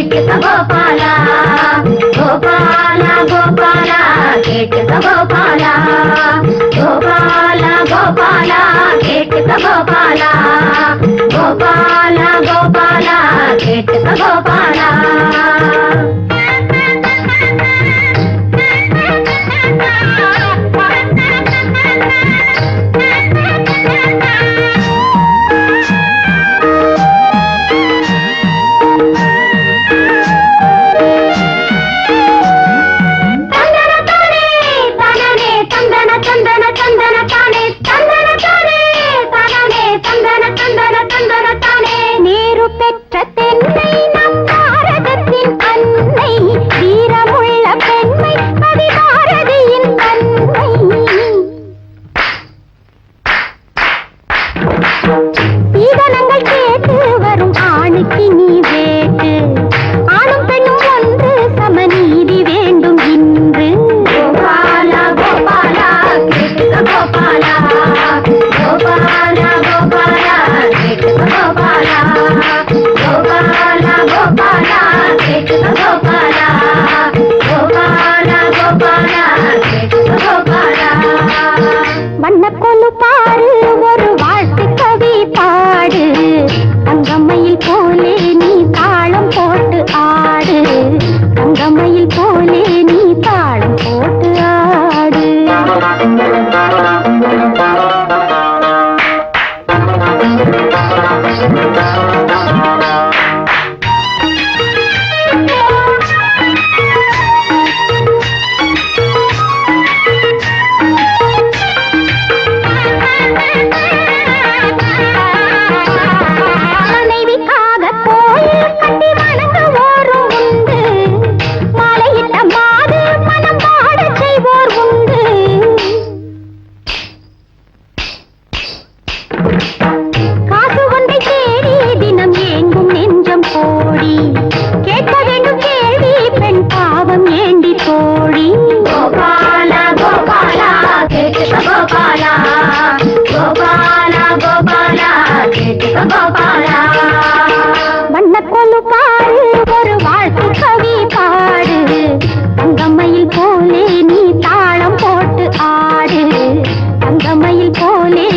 కేటిక గోపాల గోపాల గోపాల కేటిక గోపాల గోపాల గోపాల కేటిక గోపాల గోపాల గోపాల కేటిక గోపాల ಕಿಣಿ காசு ஒன்றை தேடி தினம் ஏங்கும் நெஞ்சம் கோடி. கேட்க வேண்டும் கேள்வி பெண் பாவம் ஏண்டி கோடி கோபாலா கோபாலா கேட்டுக்க கோபாலா. கோபாலா கோபாலா கேட்டுக்க கோபாலா. வண்ணக்கொலு பாரு ஒரு வாழ்த்து கவி போலே நீ தாளம் போட்டு ஆடு. தங்கம்மையில் போலே